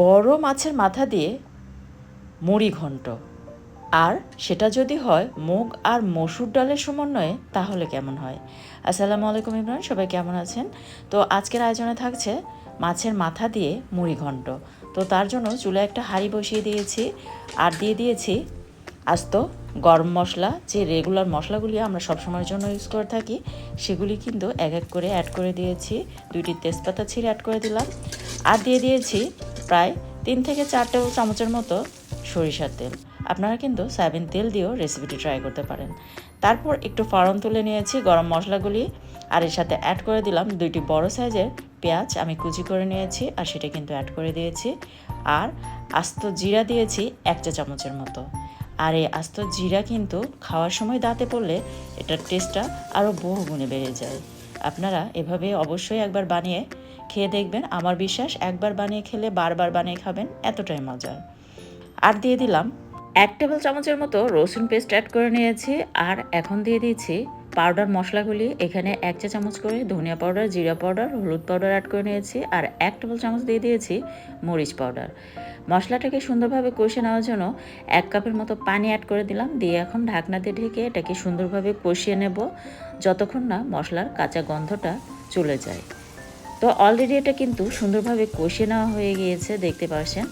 বড় মাছের মাথা দিয়ে মুড়ি ঘন্ট। আর সেটা যদি হয় মুগ আর মসুর ডালের সমন্বয়ে, তাহলে কেমন হয়? আসসালামু আলাইকুম ইমরান, সবাই কেমন আছেন? তো আজকের আয়োজনে থাকছে মাছের মাথা দিয়ে মুড়ি ঘন্ট। তো তার জন্য চুলে একটা হাঁড়ি বসিয়ে দিয়েছি, আর দিয়ে দিয়েছি আস্ত গরম মশলা। যে রেগুলার মশলাগুলি আমরা সবসময়ের জন্য ইউজ করে থাকি, সেগুলি কিন্তু এক এক করে অ্যাড করে দিয়েছি। দুইটি তেজপাতা ছিঁড়ে অ্যাড করে দিলাম। আর দিয়ে দিয়েছি প্রায় তিন থেকে চার টেবিল চামচের মতো সরিষার তেল। আপনারা কিন্তু সয়াবিন তেল দিয়েও রেসিপিটি ট্রাই করতে পারেন। তারপর একটু ফড়ন তুলে নিয়েছি গরম মশলাগুলি আর এর সাথে অ্যাড করে দিলাম দুইটি বড় সাইজের পেঁয়াজ আমি কুচি করে নিয়েছি আর সেটা কিন্তু অ্যাড করে দিয়েছি। আর আস্ত জিরা দিয়েছি এক চা চামচের মতো। আর এই আস্ত জিরা কিন্তু খাওয়ার সময় দাঁতে পড়লে এটার টেস্টটা আরও বহু গুণে বেড়ে যায়। আপনারা এভাবে অবশ্যই একবার বানিয়ে খেয়ে দেখবেন, আমার বিশ্বাস একবার বানিয়ে খেলে বারবার বানিয়ে খাবেন, এতটাই মজার। আর দিয়ে দিলাম এক টেবিল চামচের মতো রসুন পেস্ট অ্যাড করে নিয়েছি, আর এখন দিয়ে দিয়েছি পাউডার মশলাগুলি। এখানে এক চা চামচ করে ধনিয়া পাউডার জিরা পাউডার হলুদ পাউডার অ্যাড করে নিয়েছি, আর এক টেবিল চামচ দিয়ে দিয়েছি মরিচ পাউডার মশলাটাকে সুন্দরভাবে কষে নেওয়ার জন্য এক কাপের মতো পানি অ্যাড করে দিলাম, দিয়ে এখন ঢাকনা দিয়ে ঢেকে এটাকে সুন্দরভাবে কষিয়ে নেব, যতক্ষণ না মশলার কাঁচা গন্ধটা চলে যায়। তো অলরেডি এটা কিন্তু সুন্দরভাবে কষিয়ে নেওয়া হয়ে গিয়েছে, দেখতে পাচ্ছেন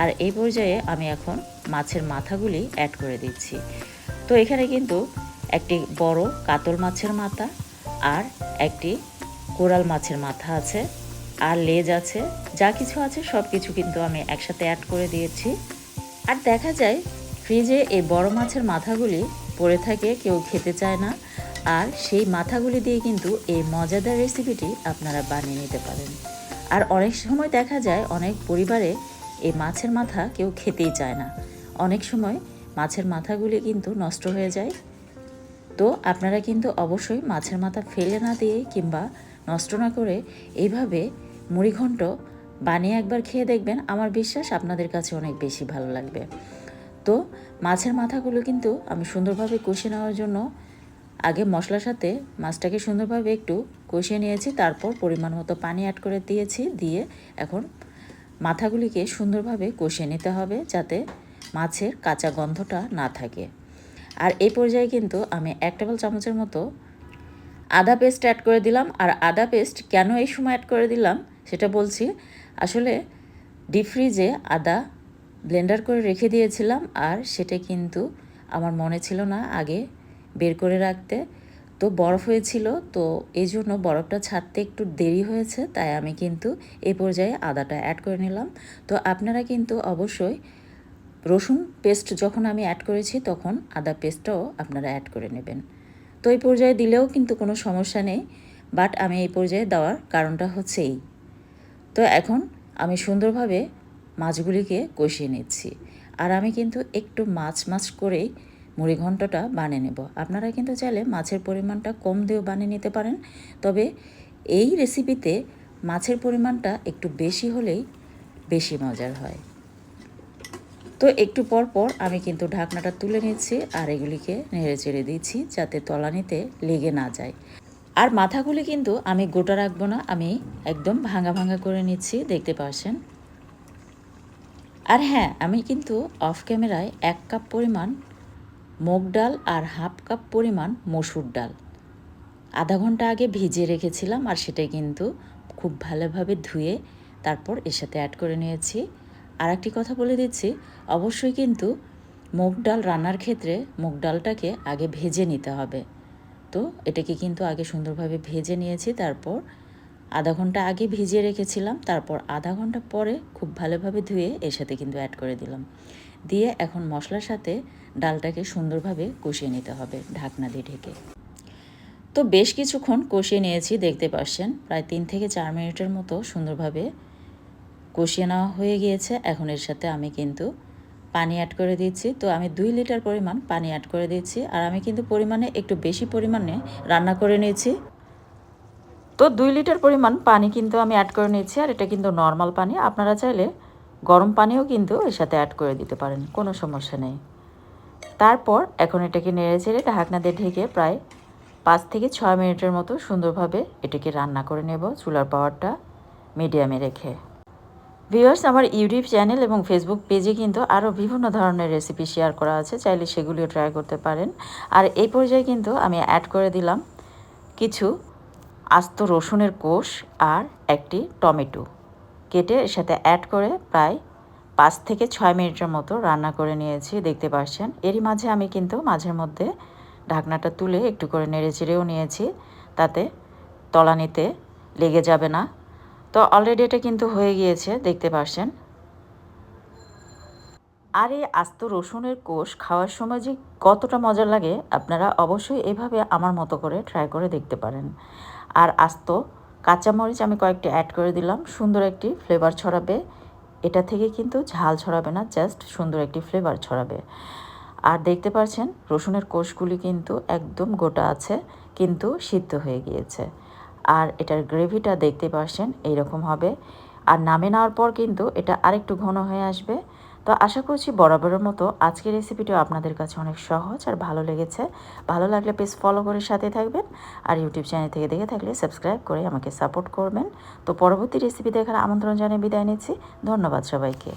আর এই পর্যায়ে আমি এখন মাছের মাথাগুলি অ্যাড করে দিচ্ছি। তো এখানে কিন্তু একটি বড় কাতল মাছের মাথা আর একটি কোরাল মাছের মাথা আছে আর লেজ আছে। যা কিছু আছে সব কিছু কিন্তু আমি একসাথে অ্যাড করে দিয়েছি। আর দেখা যায়, ফ্রিজে এই বড় মাছের মাথাগুলি পড়ে থাকে, কেউ খেতে চায় না। আর সেই মাথাগুলি দিয়ে কিন্তু এই মজাদার রেসিপিটি আপনারা বানিয়ে নিতে পারেন। আর অনেক সময় দেখা যায়, অনেক পরিবারে এই মাছের মাথা কেউ খেতেই চায় না। অনেক সময় মাছের মাথাগুলি কিন্তু নষ্ট হয়ে যায়। তো আপনারা কিন্তু অবশ্যই মাছের মাথা ফেলে না দিয়ে কিংবা নষ্ট না করে এইভাবে মুড়িঘণ্ট বানিয়ে একবার খেয়ে দেখবেন। আমার বিশ্বাস আপনাদের কাছে অনেক বেশি ভালো লাগবে। তো মাছের মাথাগুলো কিন্তু আমি সুন্দরভাবে কষে নেওয়ার জন্য আগে মশলার সাথে মাছটাকে সুন্দরভাবে একটু কষিয়ে নিয়েছি, তারপর পরিমাণ মতো পানি অ্যাড করে দিয়েছি, দিয়ে এখন মাথাগুলিকে সুন্দরভাবে কষিয়ে নিতে হবে যাতে মাছের কাঁচা গন্ধটা না থাকে। আর এই পর্যায়ে কিন্তু আমি এক টেবিল চামচের মতো আদা পেস্ট অ্যাড করে দিলাম। আর আদা পেস্ট কেন এই সময় অ্যাড করে দিলাম সেটা বলছি, আসলে ডিপ ফ্রিজে আদা ব্লেন্ডার করে রেখে দিয়েছিলাম আর সেটা কিন্তু আমার মনে ছিল না আগে বের করে রাখতে। তো বরফ হয়েছিল, তো এই জন্য বরফটা ছাড়তে একটু দেরি হয়েছে, তাই আমি কিন্তু এই পর্যায়ে আদাটা অ্যাড করে নিলাম। তো আপনারা কিন্তু অবশ্যই রসুন পেস্ট যখন আমি অ্যাড করেছি, তখন আদা পেস্টটাও আপনারা অ্যাড করে নেবেন। তো এই পর্যায়ে দিলেও কিন্তু কোনো সমস্যা নেই বাট আমি এই পর্যায়ে দেওয়ার কারণটা হচ্ছে এই। তো এখন আমি সুন্দরভাবে মাছগুলিকে কষিয়ে নিচ্ছি। আর আমি কিন্তু একটু মাছ মাছ করেই মুড়ি ঘন্টটা বানিয়ে নেব। আপনারা কিন্তু চাইলে মাছের পরিমাণটা কম দিয়েও বানিয়ে নিতে পারেন। তবে এই রেসিপিতে মাছের পরিমাণটা একটু বেশি হলেই বেশি মজার হয়। তো একটু পর পর আমি কিন্তু ঢাকনাটা তুলে নিচ্ছি আর এগুলিকে নেড়ে চেড়ে দিচ্ছি যাতে তলানিতে লেগে না যায়। আর মাথাগুলি কিন্তু আমি গোটা রাখব না, আমি একদম ভাঙা ভাঙা করে নিচ্ছি, দেখতে পাচ্ছেন আর হ্যাঁ আমি কিন্তু অফ ক্যামেরায় এক কাপ পরিমাণ মুগ ডাল আর হাফ কাপ পরিমাণ মসুর ডাল। আধা ঘণ্টা আগে ভিজিয়ে রেখেছিলাম আর সেটা কিন্তু খুব ভালোভাবে ধুয়ে তারপর এর সাথে অ্যাড করে নিয়েছি। আর একটি কথা বলে দিচ্ছি, অবশ্যই কিন্তু মুগ ডাল রান্নার ক্ষেত্রে মুগ ডালটাকে আগে ভেজে নিতে হবে। তো এটাকে কিন্তু আগে সুন্দরভাবে ভেজে নিয়েছি, তারপর আধা ঘণ্টা আগে ভিজিয়ে রেখেছিলাম, তারপর আধা ঘণ্টা পরে খুব ভালোভাবে ধুয়ে এর সাথে কিন্তু অ্যাড করে দিলাম। দিয়ে এখন মশলার সাথে ডালটাকে সুন্দরভাবে কষিয়ে নিতে হবে ঢাকনা দিয়ে ঢেকে। তো বেশ কিছুক্ষণ কষিয়ে নিয়েছি, দেখতে পাচ্ছেন, প্রায় তিন থেকে চার মিনিটের মতো সুন্দরভাবে কষিয়ে নেওয়া হয়ে গিয়েছে। এখন এর সাথে আমি কিন্তু পানি অ্যাড করে দিচ্ছি। তো আমি দুই লিটার পরিমাণ পানি অ্যাড করে দিচ্ছি আর আমি কিন্তু পরিমাণে একটু বেশি পরিমাণে রান্না করে নিয়েছি। তো দুই লিটার পরিমাণ পানি কিন্তু আমি অ্যাড করে নিয়েছি আর এটা কিন্তু নর্মাল পানি। আপনারা চাইলে গরম পানিও কিন্তু এর সাথে অ্যাড করে দিতে পারেন, কোনো সমস্যা নেই। তারপর এখন এটাকে নেড়ে চেড়ে ঢাকনা দিয়ে ঢেকে প্রায় পাঁচ থেকে ছয় মিনিটের মতো সুন্দরভাবে এটাকে রান্না করে নেব চুলার পাওয়ারটা মিডিয়ামে রেখে। ভিউয়ার্স, আমার ইউটিউব চ্যানেল এবং ফেসবুক পেজে কিন্তু আরও বিভিন্ন ধরনের রেসিপি শেয়ার করা আছে, চাইলে সেগুলিও ট্রাই করতে পারেন। আর এই পর্যায়ে কিন্তু আমি অ্যাড করে দিলাম কিছু আস্ত রসুনের কোষ আর একটি টমেটো। কেটে এর সাথে অ্যাড করে প্রায় পাঁচ থেকে ছয় মিনিটের মতো রান্না করে নিয়েছি, দেখতে পাচ্ছেন এরই মাঝে আমি কিন্তু মাঝের মধ্যে ঢাকনাটা তুলে একটু করে নেড়ে চেড়েও নিয়েছি, তাতে তলানিতে লেগে যাবে না। তো অলরেডি এটা কিন্তু হয়ে গিয়েছে, দেখতে পাচ্ছেন আর এই আস্ত রসুনের কোষ খাওয়ার সময় যে কতটা মজা লাগে, আপনারা অবশ্যই এভাবে আমার মতো করে ট্রাই করে দেখতে পারেন। আর আস্ত কাঁচামরিচ আমি কয়েকটি অ্যাড করে দিলাম। সুন্দর একটি ফ্লেভার ছড়াবে। এটা থেকে কিন্তু ঝাল ছড়াবে না জাস্ট সুন্দর একটি ফ্লেভার ছড়াবে। আর দেখতে পাচ্ছেন, রসুনের কোষগুলি কিন্তু একদম গোটা আছে, কিন্তু সিদ্ধ হয়ে গিয়েছে। আর এটার গ্রেভিটা দেখতে পাচ্ছেন, এইরকম হবে। আর নামে নেওয়ার পর কিন্তু এটা আরেকটু ঘন হয়ে আসবে। তো আশা করছি বরাবরের মতো আজকের রেসিপিটিও আপনাদের কাছে অনেক সহজ আর ভালো লেগেছে। ভালো লাগলে প্লিজ ফলো করে সাথে থাকবেন আর ইউটিউব চ্যানেল থেকে দেখে থাকলে সাবস্ক্রাইব করে আমাকে সাপোর্ট করবেন। তো পরবর্তী রেসিপি দেখার আমন্ত্রণ জানিয়ে বিদায় নিচ্ছি। ধন্যবাদ সবাইকে।